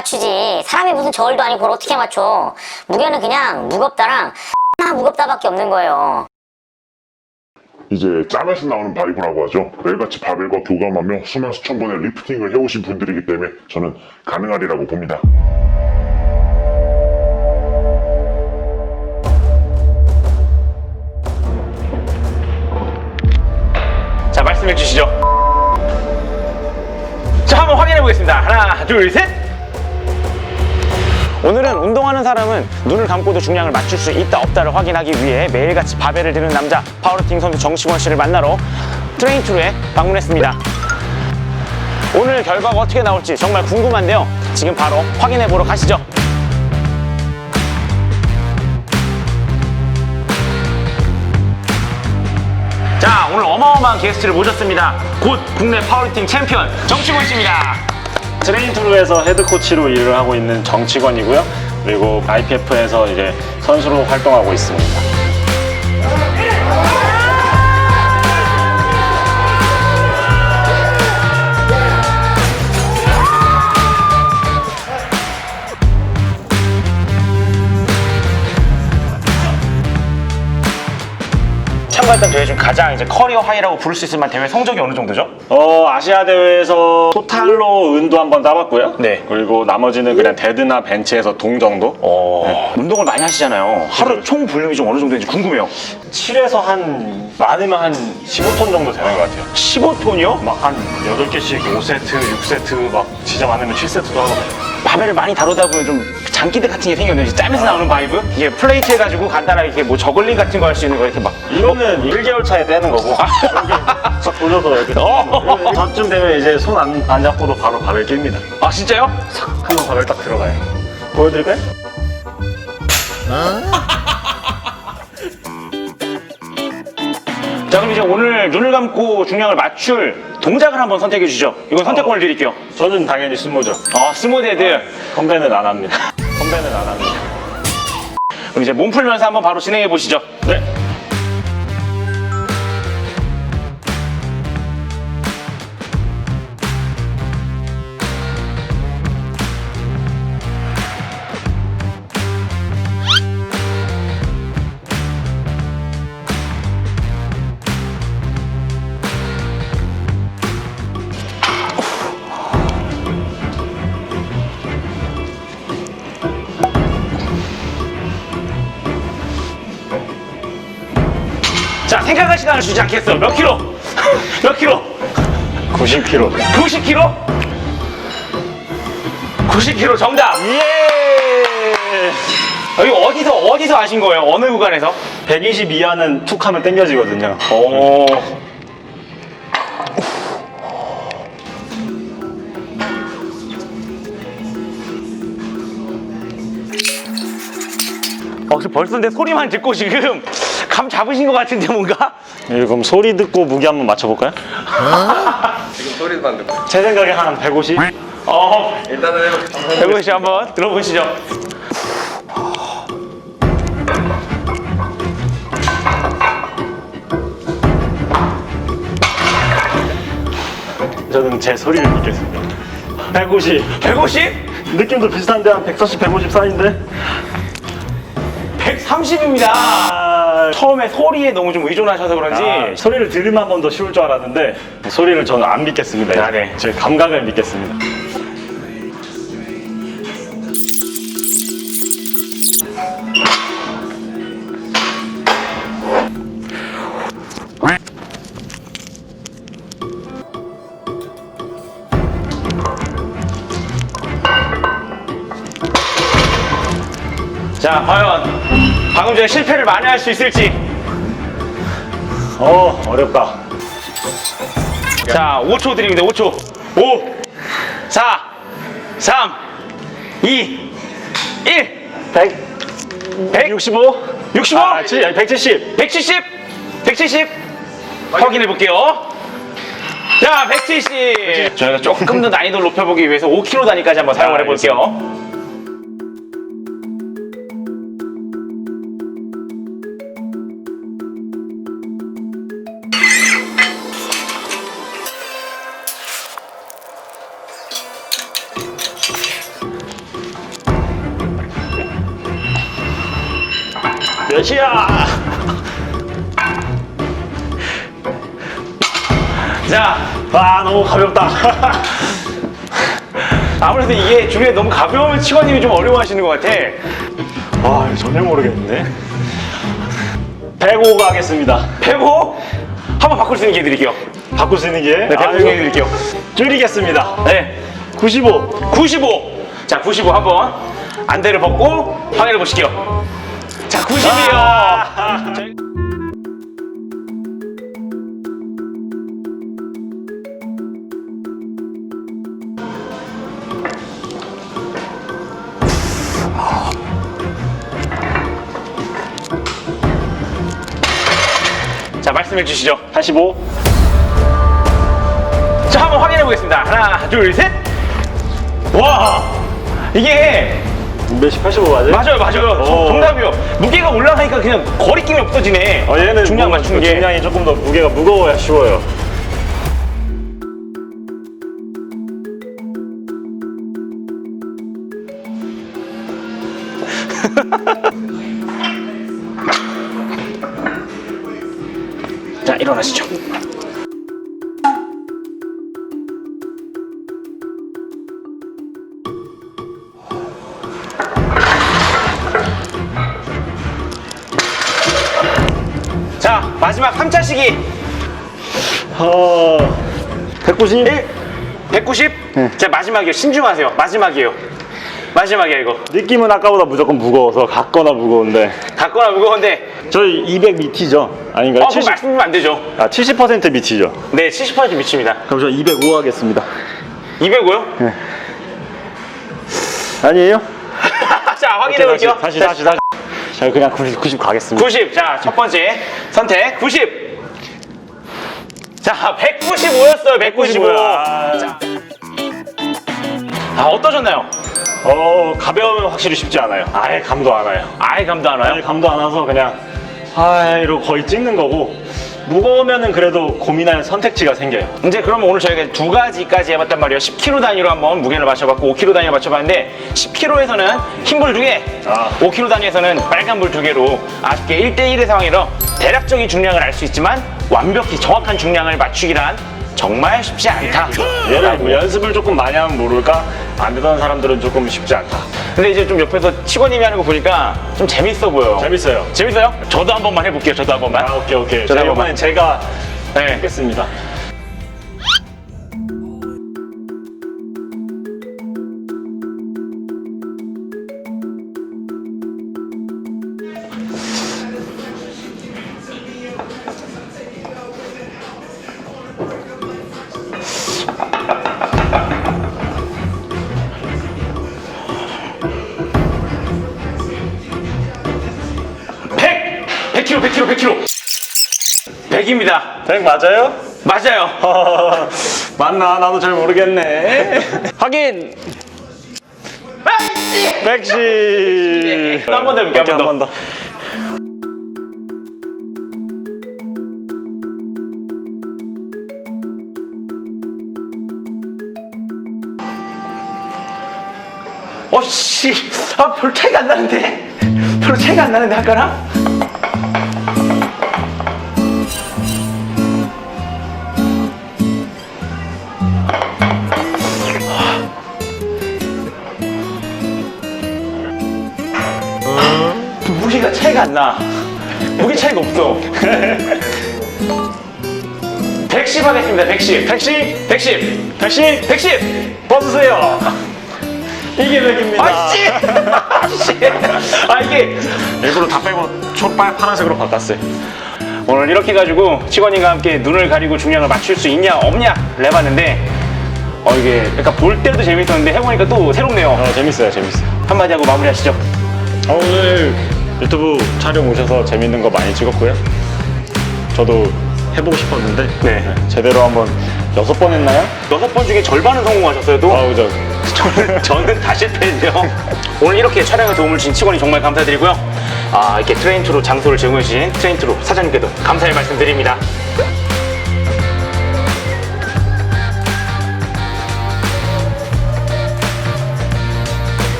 맞추지. 사람이 무슨 저울도 아니고 그걸 어떻게 맞춰. 무게는 그냥 무겁다랑 나 무겁다밖에 없는 거예요. 이제 짬에서 나오는 바이브라고 하죠. 매일같이 바벨과 교감하며 수만 수천 번의 리프팅을 해오신 분들이기 때문에 저는 가능하리라고 봅니다. 자, 말씀해 주시죠. 자, 한번 확인해 보겠습니다. 하나, 둘, 셋. 오늘은 운동하는 사람은 눈을 감고도 중량을 맞출 수 있다 없다를 확인하기 위해 매일같이 바벨을 드는 남자 파워리팅 선수 정식원 씨를 만나러 트레인투루에 방문했습니다. 오늘 결과가 어떻게 나올지 정말 궁금한데요. 지금 바로 확인해 보러 가시죠. 자, 오늘 어마어마한 게스트를 모셨습니다. 곧 국내 파워리팅 챔피언 정치곤 씨입니다. 트레인투루에서 헤드코치로 일을 하고 있는 정치권이고요. 그리고 IPF에서 이제 선수로 활동하고 있습니다. 참가했던 대회 중 가장 이제 커리어 하이라고 부를 수 있을 만한 대회 성적이 어느 정도죠? 어, 아시아 대회에서 토탈로 은도 한 번 따봤고요. 네. 그리고 나머지는 그냥 데드나 벤치에서 동 정도. 어, 운동을 많이 하시잖아요. 하루 총 볼륨이 좀 어느 정도인지 궁금해요. 7에서 한 많으면 한 15톤 정도 되는 것 같아요. 15톤이요? 막 한 8개씩 5세트, 6세트, 막 진짜 많으면 7세트도 하고. 바벨을 많이 다루다 보면 좀 장기들 같은 게 생겼는지 짬에서 나오는 바이브? 이게 플레이트 해가지고 간단하게 이렇게 뭐 저글링 같은 거 할 수 있는 거 이렇게 막 이거는 1개월 차에 떼는 거고. 이렇게 싹 돌려서 이렇게. 어. 저쯤 되면 이제 손 안 안 잡고도 바로 바벨 낍니다. 아 진짜요? 한번 바벨 딱 들어가요. 보여드릴까요? 자 그럼 이제 오늘 눈을 감고 중량을 맞출 동작을 한번 선택해 주시죠. 이건 선택권을 드릴게요. 저는 당연히 스모죠. 어 스모데드. 건배는 안 합니다. 건배는 안 합니다. 그럼 이제 몸 풀면서 한번 바로 진행해 보시죠. 네. 생각할 시간을 주지 않겠어. 몇 킬로? 몇 킬로? 90kg. 90킬로? 90킬로 정답. 예. 여기 어디서 어디서 아신 거예요? 어느 구간에서? 120 이하는 툭 하면 땡겨지거든요. 오. 어, 저 벌써 내 소리만 듣고 지금 감 잡으신 것 같은데 뭔가? 예, 그럼 소리 듣고 무게 한번 맞춰볼까요? 지금 소리만 듣고 제 생각에 한 150? 어, 일단은 해볼게요. 배구 씨 한번 들어보시죠. 저는 제 소리를 믿겠습니다. 150. 150? 느낌도 비슷한데 한 140, 150 사이인데? 130입니다. 아, 처음에 소리에 너무 좀 의존하셔서 그런지 아, 소리를 들으면 한 번 더 쉬울 줄 알았는데 소리를 저는 안 믿겠습니다. 아, 네. 제 감각을 믿겠습니다. 자 과연 방금 전에 실패를 만회할 수 있을지. 어, 어렵다. 자 5초 드립니다 5초. 5 4 3 2 1 100, 100 65? 65 아, 170. 170 170 확인해 볼게요. 자 170 저희가 조금 더 난이도를 높여보기 위해서 5kg 단위까지 한번 사용을 해볼게요 으쌰! 자, 아, 너무 가볍다. 아무래도 이게 중에 너무 가벼우면 치관님이 좀 어려워하시는 것 같아. 아, 전혀 모르겠는데. 105 가겠습니다. 105? 한번 바꿀 수 있는 기회 드릴게요. 바꿀 수 있는 게? 네, 105 기회 드릴게요. 줄이겠습니다. 네. 95. 95. 자, 95 한번 안대를 벗고 확인해 보실게요. 자, 90이요. 아. 자, 말씀해 주시죠. 85. 자, 한번 확인해 보겠습니다. 하나, 둘, 셋. 와, 이게 몇시 85 맞아요? 맞아요, 맞아요. 저- 오. 정답이요. 무게가 올라가니까 그냥 거리낌이 없어지네. 어, 얘는 중량 뭐, 맞춘 게. 중량이 조금 더 무게가 무거워야 쉬워요. 자, 일어나시죠. 마지막 3차 시기. 어, 190. 1, 190. 자, 마지막이요. 신중하세요. 마지막이에요. 마지막이야, 이거. 느낌은 아까보다 무조건 무거워서 같거나 무거운데 갖거나 무거운데, 저희 200 미티죠? 아닌가요? 어, 그럼 말씀드리면 안 되죠. 아, 70% 미티죠? 네, 70% 미칩니다. 그럼 저 205 하겠습니다 205요? 아니에요? 자, 확인해 볼게요. 다시 다시 다시 자 그냥 90, 90 가겠습니다 90. 자, 첫 번째 선택 90. 자, 195였어요. 195. 195. 아. 자. 아, 어떠셨나요? 어 가벼우면 확실히 쉽지 않아요 아예 감도 안 와요 아예 감도 안 아예 와요. 감도 안 와서 그냥 아 이러고 거의 찍는 거고 무거우면은 그래도 고민할 선택지가 생겨요 이제 그러면 오늘 저희가 두 가지까지 해봤단 말이에요. 10kg 단위로 한번 무게를 맞춰봤고 5kg 단위로 맞춰봤는데 10kg에서는 흰불 두 개, 아. 5kg 단위에서는 빨간불 두 개로 아쉽게 1대1의 상황이라 대략적인 중량을 알 수 있지만 완벽히 정확한 중량을 맞추기란 정말 쉽지 않다. 얘를 뭐 연습을 조금 많이 하면 모를까 안 되던 사람들은 조금 쉽지 않다 근데 이제 좀 옆에서 치고님이 하는 거 보니까 좀 재밌어 보여. 재밌어요 재밌어요? 저도 한 번만 해볼게요. 저도 한 번만. 아 오케이 오케이 저도 자한 번만. 이번엔 제가 네. 하겠습니다 100kg, 100kg, 100kg. 100입니다. 100 맞아요? 맞아요. 맞나? 나도 잘 모르겠네 확인 110 또 한 번 더 해볼게요, 한번 더. 한번 더. 어씨, 아, 별 차이가 안 나는데? 별로 차이가 안 나는데, 아까랑? 무게가 차이가 안 나. 무게 차이가 없어. 110 하겠습니다, 110. 110? 110. 110 110! 벗으세요 이게 100입니다 아씨! 아씨! 아 이게 일부러 다 빼고 촛빨 파란색으로 바꿨어요 오늘 이렇게 해가지고 직원님과 함께 눈을 가리고 중량을 맞출 수 있냐 없냐를 해봤는데 어 이게 약간 볼 때도 재밌었는데 해보니까 또 새롭네요. 어 재밌어요 재밌어요 한마디 하고 마무리하시죠. 아, 오늘 유튜브 촬영 오셔서 재밌는 거 많이 찍었고요 저도 해보고 싶었는데 네. 제대로 한번 여섯 번 했나요? 여섯 번 중에 절반은 성공하셨어요 또? 아우 저 저는, 저는 다 실패했네요. 오늘 이렇게 촬영에 도움을 주신 직원이 정말 감사드리고요. 아, 이렇게 트레인투로 장소를 제공해주신 트레인투로 사장님께도 감사의 말씀 드립니다.